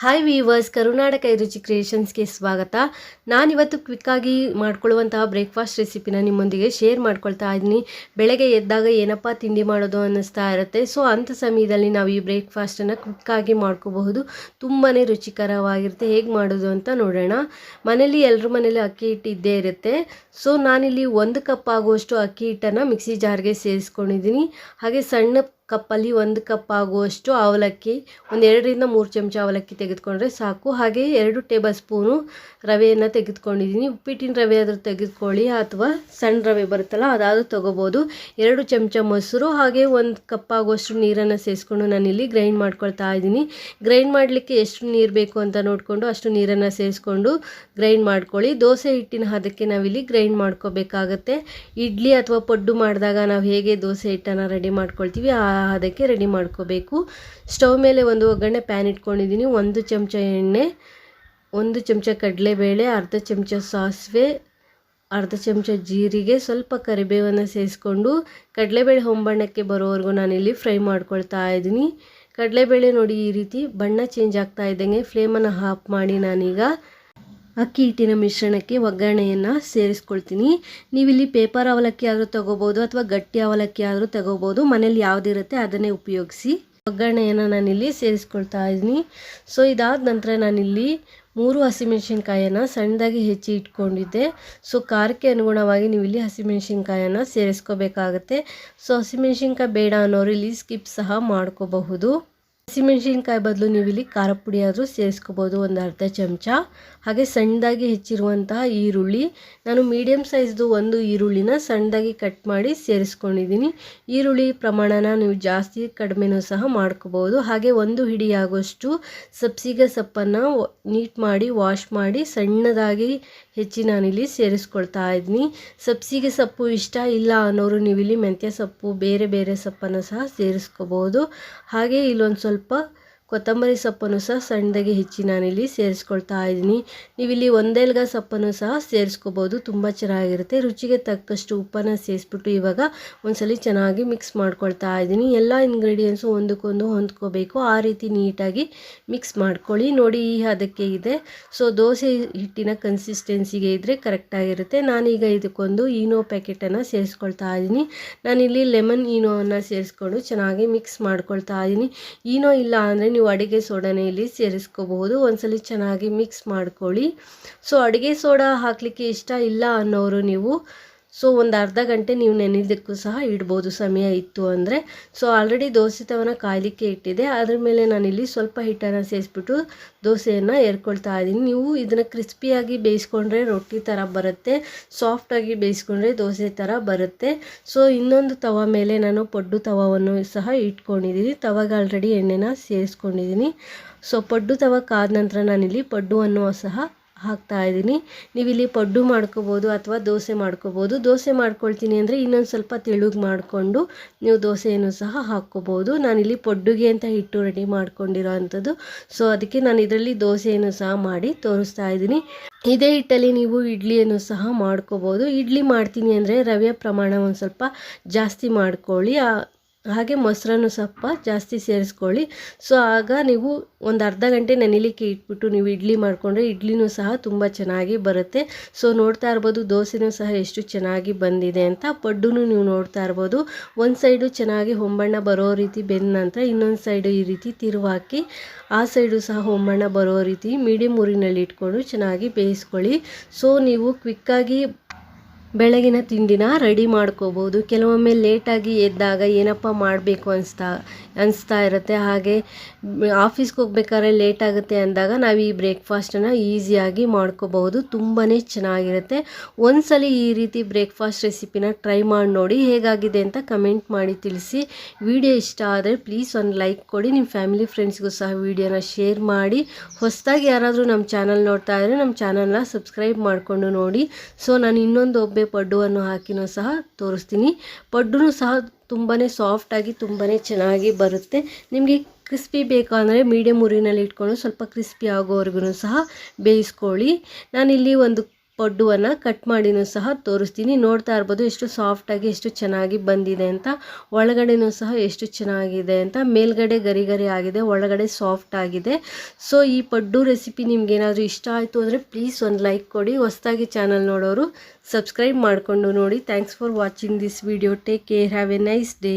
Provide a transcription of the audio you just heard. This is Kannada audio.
ಹಾಯ್ ವೀವರ್ಸ್ ಕರುನಾಟಕ ರುಚಿ ಕ್ರಿಯೇಷನ್ಸ್ಗೆ ಸ್ವಾಗತ. ನಾನಿವತ್ತು ಕ್ವಿಕ್ಕಾಗಿ ಮಾಡ್ಕೊಳ್ಳುವಂತಹ ಬ್ರೇಕ್ಫಾಸ್ಟ್ ರೆಸಿಪಿನ ನಿಮ್ಮೊಂದಿಗೆ ಶೇರ್ ಮಾಡ್ಕೊಳ್ತಾ ಇದ್ದೀನಿ. ಬೆಳಗ್ಗೆ ಎದ್ದಾಗ ಏನಪ್ಪ ತಿಂಡಿ ಮಾಡೋದು ಅನ್ನಿಸ್ತಾ ಇರುತ್ತೆ. ಸೊ ಅಂಥ ಸಮಯದಲ್ಲಿ ನಾವು ಈ ಬ್ರೇಕ್ಫಾಸ್ಟನ್ನು ಕ್ವಿಕ್ಕಾಗಿ ಮಾಡ್ಕೋಬಹುದು. ತುಂಬಾ ರುಚಿಕರವಾಗಿರುತ್ತೆ. ಹೇಗೆ ಮಾಡೋದು ಅಂತ ನೋಡೋಣ. ಮನೇಲಿ ಎಲ್ಲರ ಮನೇಲಿ ಅಕ್ಕಿ ಹಿಟ್ಟು ಇದ್ದೇ ಇರುತ್ತೆ. ಸೊ ನಾನಿಲ್ಲಿ ಒಂದು ಕಪ್ ಆಗುವಷ್ಟು ಅಕ್ಕಿ ಹಿಟ್ಟನ್ನು ಮಿಕ್ಸಿ ಜಾರ್ಗೆ ಸೇರಿಸ್ಕೊಂಡಿದ್ದೀನಿ. ಹಾಗೆ ಸಣ್ಣ ಕಪ್ಪಲ್ಲಿ ಒಂದು ಕಪ್ ಆಗುವಷ್ಟು ಅವಲಕ್ಕಿ, ಒಂದು ಎರಡರಿಂದ ಮೂರು ಚಮಚ ಅವಲಕ್ಕಿ ತೆಗೆದುಕೊಂಡ್ರೆ ಸಾಕು. ಹಾಗೆ ಎರಡು ಟೇಬಲ್ ಸ್ಪೂನು ರವೆಯನ್ನು ತೆಗೆದುಕೊಂಡಿದ್ದೀನಿ. ಉಪ್ಪಿಟ್ಟಿನ ರವೆ ಆದರೂ ತೆಗೆದುಕೊಳ್ಳಿ ಅಥವಾ ಸಣ್ಣ ರವೆ ಬರುತ್ತಲ್ಲ, ಅದಾದರೂ ತೊಗೋಬೋದು. ಎರಡು ಚಮಚ ಮೊಸರು ಹಾಗೆ ಒಂದು ಕಪ್ ಆಗುವಷ್ಟು ನೀರನ್ನು ಸೇರಿಸ್ಕೊಂಡು ನಾನಿಲ್ಲಿ ಗ್ರೈಂಡ್ ಮಾಡ್ಕೊಳ್ತಾ ಇದ್ದೀನಿ. ಗ್ರೈಂಡ್ ಮಾಡಲಿಕ್ಕೆ ಎಷ್ಟು ನೀರು ಬೇಕು ಅಂತ ನೋಡಿಕೊಂಡು ಅಷ್ಟು ನೀರನ್ನು ಸೇರಿಸ್ಕೊಂಡು ಗ್ರೈಂಡ್ ಮಾಡ್ಕೊಳ್ಳಿ. ದೋಸೆ ಹಿಟ್ಟಿನ ಹದಕ್ಕೆ ನಾವಿಲ್ಲಿ ಗ್ರೈಂಡ್ ಮಾಡ್ಕೋಬೇಕಾಗತ್ತೆ. ಇಡ್ಲಿ ಅಥವಾ ಪಡ್ಡು ಮಾಡಿದಾಗ ನಾವು ಹೇಗೆ ದೋಸೆ ಹಿಟ್ಟನ್ನು ರೆಡಿ ಮಾಡ್ಕೊಳ್ತೀವಿ, ಆ ಅದಕ್ಕೆ ರೆಡಿ ಮಾಡ್ಕೋಬೇಕು. ಸ್ಟವ್ ಮೇಲೆ ಒಂದು ಒಗ್ಗರಣೆ ಪ್ಯಾನ್ ಇಟ್ಕೊಂಡಿದ್ದೀನಿ. ಒಂದು ಚಮಚ ಎಣ್ಣೆ, ಒಂದು ಚಮಚ ಕಡಲೆಬೇಳೆ, ಅರ್ಧ ಚಮಚ ಸಾಸಿವೆ, ಅರ್ಧ ಚಮಚ ಜೀರಿಗೆ, ಸ್ವಲ್ಪ ಕರಿಬೇವನ್ನು ಸೇರಿಸ್ಕೊಂಡು ಕಡಲೆಬೇಳೆ ಹೊಂಬಣ್ಣಕ್ಕೆ ಬರೋವರೆಗೂ ನಾನಿಲ್ಲಿ ಫ್ರೈ ಮಾಡ್ಕೊಳ್ತಾ ಇದ್ದೀನಿ. ಕಡಲೆಬೇಳೆ ನೋಡಿ ಈ ರೀತಿ ಬಣ್ಣ ಚೇಂಜ್ ಆಗ್ತಾ ಇದ್ದಂಗೆ ಫ್ಲೇಮನ್ನು ಹಾಫ್ ಮಾಡಿ ನಾನೀಗ ಅಕ್ಕಿ ಹಿಟ್ಟಿನ ಮಿಶ್ರಣಕ್ಕೆ ಒಗ್ಗರಣೆಯನ್ನು ಸೇರಿಸ್ಕೊಳ್ತೀನಿ. ನೀವಿಲ್ಲಿ ಪೇಪರ್ ಅವಲಕ್ಕಿ ಆದರೂ ತಗೋಬೋದು ಅಥವಾ ಗಟ್ಟಿ ಅವಲಕ್ಕಿ ಆದರೂ ತಗೋಬೋದು. ಮನೇಲಿ ಯಾವುದಿರುತ್ತೆ ಅದನ್ನೇ ಉಪಯೋಗಿಸಿ ಒಗ್ಗರಣೆಯನ್ನು ನಾನಿಲ್ಲಿ ಸೇರಿಸ್ಕೊಳ್ತಾ ಇದ್ದೀನಿ. ಸೊ ಇದಾದ ನಂತರ ನಾನಿಲ್ಲಿ ಮೂರು ಹಸಿಮೆಣಸಿನ್ಕಾಯನ್ನು ಸಣ್ಣದಾಗಿ ಹೆಚ್ಚಿ ಇಟ್ಕೊಂಡಿದ್ದೆ. ಸೊ ಖಾರಕ್ಕೆ ಅನುಗುಣವಾಗಿ ನೀವು ಇಲ್ಲಿ ಹಸಿಮೆಣಸಿನ್ಕಾಯನ್ನು ಸೇರಿಸ್ಕೋಬೇಕಾಗತ್ತೆ. ಸೊ ಹಸಿಮೆಣಸಿನ್ಕಾಯಿ ಬೇಡ ಅನ್ನೋರು ಇಲ್ಲಿ ಸ್ಕಿಪ್ ಸಹ ಮಾಡ್ಕೋಬಹುದು. ಹಸಿಮೆಣಸಿನ್ಕಾಯಿ ಬದಲು ನೀವು ಇಲ್ಲಿ ಖಾರ ಪುಡಿ ಆದರೂ ಸೇರಿಸ್ಕೋಬೋದು, ಒಂದು ಅರ್ಧ ಚಮಚ. ಹಾಗೆ ಸಣ್ಣದಾಗಿ ಹೆಚ್ಚಿರುವಂತಹ ಈರುಳ್ಳಿ. ನಾನು ಮೀಡಿಯಮ್ ಸೈಜ್ದು ಒಂದು ಈರುಳ್ಳಿನ ಸಣ್ಣದಾಗಿ ಕಟ್ ಮಾಡಿ ಸೇರಿಸ್ಕೊಂಡಿದ್ದೀನಿ. ಈರುಳ್ಳಿ ಪ್ರಮಾಣನ ನೀವು ಜಾಸ್ತಿ ಕಡಿಮೆನೂ ಸಹ ಮಾಡ್ಕೋಬೋದು. ಹಾಗೆ ಒಂದು ಹಿಡಿ ಆಗುವಷ್ಟು ಸಬ್ಸಿಗೆ ಸೊಪ್ಪನ್ನು ನೀಟ್ ಮಾಡಿ ವಾಶ್ ಮಾಡಿ, ಸಣ್ಣದಾಗಿ ಹೆಚ್ಚಿ ನಾನಿಲ್ಲಿ ಸೇರಿಸ್ಕೊಳ್ತಾ ಇದ್ದೀನಿ. ಸಬ್ಸಿಗೆ ಸೊಪ್ಪು ಇಷ್ಟ ಇಲ್ಲ ಅನ್ನೋರು ನೀವಿಲ್ಲಿ ಮೆಂತ್ಯ ಸೊಪ್ಪು, ಬೇರೆ ಬೇರೆ ಸೊಪ್ಪನ್ನು ಸಹ ಸೇರಿಸ್ಕೋಬೋದು. ಹಾಗೆ ಇಲ್ಲೊಂದು ಸ್ವಲ್ಪ ಸ್ವಲ್ಪ ಕೊತ್ತಂಬರಿ ಸೊಪ್ಪನ್ನು ಸಹ ಸಣ್ಣದಾಗಿ ಹೆಚ್ಚಿ ನಾನಿಲ್ಲಿ ಸೇರಿಸ್ಕೊಳ್ತಾ ಇದ್ದೀನಿ. ನೀವಿಲ್ಲಿ ಒಂದೇಲ್ಗ ಸೊಪ್ಪನ್ನು ಸಹ ಸೇರಿಸ್ಕೋಬೋದು. ತುಂಬ ಚೆನ್ನಾಗಿರುತ್ತೆ. ರುಚಿಗೆ ತಕ್ಕಷ್ಟು ಉಪ್ಪನ್ನು ಸೇರಿಸ್ಬಿಟ್ಟು ಇವಾಗ ಒಂದ್ಸಲಿ ಚೆನ್ನಾಗಿ ಮಿಕ್ಸ್ ಮಾಡ್ಕೊಳ್ತಾ ಇದ್ದೀನಿ. ಎಲ್ಲ ಇಂಗ್ರೀಡಿಯೆಂಟ್ಸು ಒಂದಕ್ಕೊಂದು ಹೊಂದ್ಕೋಬೇಕು. ಆ ರೀತಿ ನೀಟಾಗಿ ಮಿಕ್ಸ್ ಮಾಡ್ಕೊಳ್ಳಿ. ನೋಡಿ, ಈ ಅದಕ್ಕೆ ಇದೆ. ಸೊ ದೋಸೆ ಹಿಟ್ಟಿನ ಕನ್ಸಿಸ್ಟೆನ್ಸಿಗೆ ಇದ್ದರೆ ಕರೆಕ್ಟಾಗಿರುತ್ತೆ ನಾನೀಗ ಇದಕ್ಕೊಂದು ಈನೋ ಪ್ಯಾಕೆಟನ್ನು ಸೇರಿಸ್ಕೊಳ್ತಾ ಇದ್ದೀನಿ. ನಾನಿಲ್ಲಿ ಲೆಮನ್ ಈನೋವನ್ನು ಸೇರಿಸ್ಕೊಂಡು ಚೆನ್ನಾಗಿ ಮಿಕ್ಸ್ ಮಾಡ್ಕೊಳ್ತಾ ಇದ್ದೀನಿ. ಈನೋ ಇಲ್ಲ ಅಂದರೆ ನೀವು ಅಡುಗೆ ಸೋಡಾನೇ ಇಲ್ಲಿ ಸೇರಿಸ್ಕೋಬಹುದು. ಒಂದ್ಸಲಿ ಚೆನ್ನಾಗಿ ಮಿಕ್ಸ್ ಮಾಡ್ಕೊಳ್ಳಿ. ಸೊ ಅಡುಗೆ ಸೋಡಾ ಹಾಕಲಿಕ್ಕೆ ಇಷ್ಟ ಇಲ್ಲ ಅನ್ನೋರು ನೀವು ಸೊ ಒಂದು ಅರ್ಧ ಗಂಟೆ ನೀವು ನೆನೆದಕ್ಕೂ ಸಹ ಇಡ್ಬೋದು. ಸಮಯ ಇತ್ತು ಅಂದರೆ. ಸೊ ಆಲ್ರೆಡಿ ದೋಸೆ ತವನ ಕಾಯಲಿಕ್ಕೆ ಇಟ್ಟಿದೆ ಅದ್ರ ಮೇಲೆ ನಾನಿಲ್ಲಿ ಸ್ವಲ್ಪ ಹಿಟ್ಟನ್ನು ಸೇರಿಸ್ಬಿಟ್ಟು ದೋಸೆಯನ್ನು ಎರ್ಕೊಳ್ತಾ ಇದ್ದೀನಿ. ನೀವು ಇದನ್ನು ಕ್ರಿಸ್ಪಿಯಾಗಿ ಬೇಯಿಸ್ಕೊಂಡ್ರೆ ರೊಟ್ಟಿ ಥರ ಬರುತ್ತೆ. ಸಾಫ್ಟಾಗಿ ಬೇಯಿಸ್ಕೊಂಡ್ರೆ ದೋಸೆ ಥರ ಬರುತ್ತೆ. ಸೊ ಇನ್ನೊಂದು ತವ ಮೇಲೆ ನಾನು ಪಡ್ಡು ತವವನ್ನು ಸಹ ಇಟ್ಕೊಂಡಿದ್ದೀನಿ. ತವಾಗ ಆಲ್ರೆಡಿ ಎಣ್ಣೆನ ಸೇರಿಸ್ಕೊಂಡಿದ್ದೀನಿ ಸೊ ಪಡ್ಡು ತವ ಕಾದ ನಂತರ ನಾನಿಲ್ಲಿ ಪಡ್ಡುವನ್ನು ಸಹ ಹಾಕ್ತಾ ಇದ್ದೀನಿ. ನೀವಿಲ್ಲಿ ಪಡ್ಡು ಮಾಡ್ಕೋಬೋದು ಅಥವಾ ದೋಸೆ ಮಾಡ್ಕೋಬೋದು. ದೋಸೆ ಮಾಡ್ಕೊಳ್ತೀನಿ ಅಂದರೆ ಇನ್ನೊಂದು ಸ್ವಲ್ಪ ತೆಳುಗೆ ಮಾಡಿಕೊಂಡು ನೀವು ದೋಸೆಯನ್ನು ಸಹ ಹಾಕ್ಕೋಬೋದು. ನಾನಿಲ್ಲಿ ಪಡ್ಡುಗೆ ಅಂತ ಹಿಟ್ಟು ರೆಡಿ ಮಾಡ್ಕೊಂಡಿರೋ ಅಂಥದ್ದು. ಸೊ ಅದಕ್ಕೆ ನಾನು ಇದರಲ್ಲಿ ದೋಸೆಯನ್ನು ಸಹ ಮಾಡಿ ತೋರಿಸ್ತಾ ಇದ್ದೀನಿ. ಇದೇ ಹಿಟ್ಟಲ್ಲಿ ನೀವು ಇಡ್ಲಿಯನ್ನು ಸಹ ಮಾಡ್ಕೋಬೋದು. ಇಡ್ಲಿ ಮಾಡ್ತೀನಿ ಅಂದರೆ ರವೆಯ ಪ್ರಮಾಣ ಒಂದು ಸ್ವಲ್ಪ ಜಾಸ್ತಿ ಮಾಡ್ಕೊಳ್ಳಿ. ಹಾಗೆ ಮೊಸರನ್ನು ಸ್ವಲ್ಪ ಜಾಸ್ತಿ ಸೇರಿಸ್ಕೊಳ್ಳಿ. ಸೊ ಆಗ ನೀವು ಒಂದು ಅರ್ಧ ಗಂಟೆ ನೆನೆಲಿಕ್ಕೆ ಇಟ್ಬಿಟ್ಟು ನೀವು ಇಡ್ಲಿ ಮಾಡಿಕೊಂಡ್ರೆ ಇಡ್ಲಿನೂ ಸಹ ತುಂಬ ಚೆನ್ನಾಗಿ ಬರುತ್ತೆ. ಸೊ ನೋಡ್ತಾ ಇರ್ಬೋದು ದೋಸೆನೂ ಸಹ ಎಷ್ಟು ಚೆನ್ನಾಗಿ ಬಂದಿದೆ ಅಂತ. ಪಡ್ಡೂ ನೀವು ನೋಡ್ತಾ ಇರ್ಬೋದು. ಒಂದು ಸೈಡು ಚೆನ್ನಾಗಿ ಹೊಂಬಣ್ಣ ಬರೋ ರೀತಿ ಬೆಂದ ನಂತರ ಇನ್ನೊಂದು ಸೈಡು ಈ ರೀತಿ ತಿರುವಾಕಿ ಆ ಸೈಡು ಸಹ ಹೊಂಬಣ್ಣ ಬರೋ ರೀತಿ ಮೀಡಿಯಮ್ ಊರಿನಲ್ಲಿ ಇಟ್ಕೊಂಡು ಚೆನ್ನಾಗಿ ಬೇಯಿಸ್ಕೊಳ್ಳಿ. ಸೊ ನೀವು ಕ್ವಿಕ್ಕಾಗಿ ಬೆಳಗಿನ ತಿಂಡಿನ ರೆಡಿ ಮಾಡ್ಕೋಬೋದು. ಕೆಲವೊಮ್ಮೆ ಲೇಟಾಗಿ ಎದ್ದಾಗ ಏನಪ್ಪ ಮಾಡಬೇಕು ಅನಿಸ್ತಾ ಅನಿಸ್ತಾ ಇರುತ್ತೆ. ಹಾಗೆ ಆಫೀಸ್ಗೆ ಹೋಗ್ಬೇಕಾದ್ರೆ ಲೇಟ್ ಆಗುತ್ತೆ ಅಂದಾಗ ನಾವು ಈ ಬ್ರೇಕ್ಫಾಸ್ಟನ್ನು ಈಸಿಯಾಗಿ ಮಾಡ್ಕೋಬಹುದು. ತುಂಬಾ ಚೆನ್ನಾಗಿರುತ್ತೆ. ಒಂದ್ಸಲಿ ಈ ರೀತಿ ಬ್ರೇಕ್ಫಾಸ್ಟ್ ರೆಸಿಪಿನ ಟ್ರೈ ಮಾಡಿ ನೋಡಿ ಹೇಗಾಗಿದೆ ಅಂತ ಕಮೆಂಟ್ ಮಾಡಿ ತಿಳಿಸಿ. ವಿಡಿಯೋ ಇಷ್ಟ ಆದರೆ ಪ್ಲೀಸ್ ಒಂದು ಲೈಕ್ ಕೊಡಿ. ನಿಮ್ಮ ಫ್ಯಾಮಿಲಿ ಫ್ರೆಂಡ್ಸ್ಗೂ ಸಹ ವಿಡಿಯೋನ ಶೇರ್ ಮಾಡಿ. ಹೊಸದಾಗಿ ಯಾರಾದರೂ ನಮ್ಮ ಚಾನಲ್ ನೋಡ್ತಾ ಇದ್ದರೆ ನಮ್ಮ ಚಾನಲ್ನ ಸಬ್ಸ್ಕ್ರೈಬ್ ಮಾಡಿಕೊಂಡು ನೋಡಿ. ಸೊ, ನಾನು ಇನ್ನೊಂದು ಒಬ್ಬೆ ಪಡ್ಡುವನ್ನು ಹಾಕಿನೂ ಸಹ ತೋರಿಸ್ತೀನಿ. ಪಡ್ಡು ಸಹ ತುಂಬಾ ಸಾಫ್ಟಾಗಿ ತುಂಬಾ ಚೆನ್ನಾಗಿ ಬರುತ್ತೆ. ನಿಮಗೆ ಕ್ರಿಸ್ಪಿ ಬೇಕು ಅಂದರೆ ಮೀಡಿಯಮ್ ಉರಿನಲ್ಲಿ ಇಟ್ಕೊಂಡು ಸ್ವಲ್ಪ ಕ್ರಿಸ್ಪಿ ಆಗೋವರೆಗೂ ಸಹ ಬೇಯಿಸ್ಕೊಳ್ಳಿ. ನಾನಿಲ್ಲಿ ಒಂದು ಪಡ್ಡುವನ್ನು ಕಟ್ ಮಾಡಿನೂ ಸಹ ತೋರಿಸ್ತೀನಿ. ನೋಡ್ತಾ ಇರ್ಬೋದು ಎಷ್ಟು ಸಾಫ್ಟಾಗಿ ಎಷ್ಟು ಚೆನ್ನಾಗಿ ಬಂದಿದೆ ಅಂತ. ಒಳಗಡೆನೂ ಸಹ ಎಷ್ಟು ಚೆನ್ನಾಗಿದೆ ಅಂತ. ಮೇಲ್ಗಡೆ ಗರಿ ಗರಿ ಆಗಿದೆ, ಒಳಗಡೆ ಸಾಫ್ಟ್ ಆಗಿದೆ. ಸೊ ಈ ಪಡ್ಡು ರೆಸಿಪಿ ನಿಮ್ಗೇನಾದರೂ ಇಷ್ಟ ಆಯಿತು ಅಂದರೆ ಪ್ಲೀಸ್ ಒಂದು ಲೈಕ್ ಕೊಡಿ. ಹೊಸ್ದಾಗಿ ಚಾನಲ್ ನೋಡೋರು ಸಬ್ಸ್ಕ್ರೈಬ್ ಮಾಡಿಕೊಂಡು ನೋಡಿ. Thanks for watching this video take care have a nice day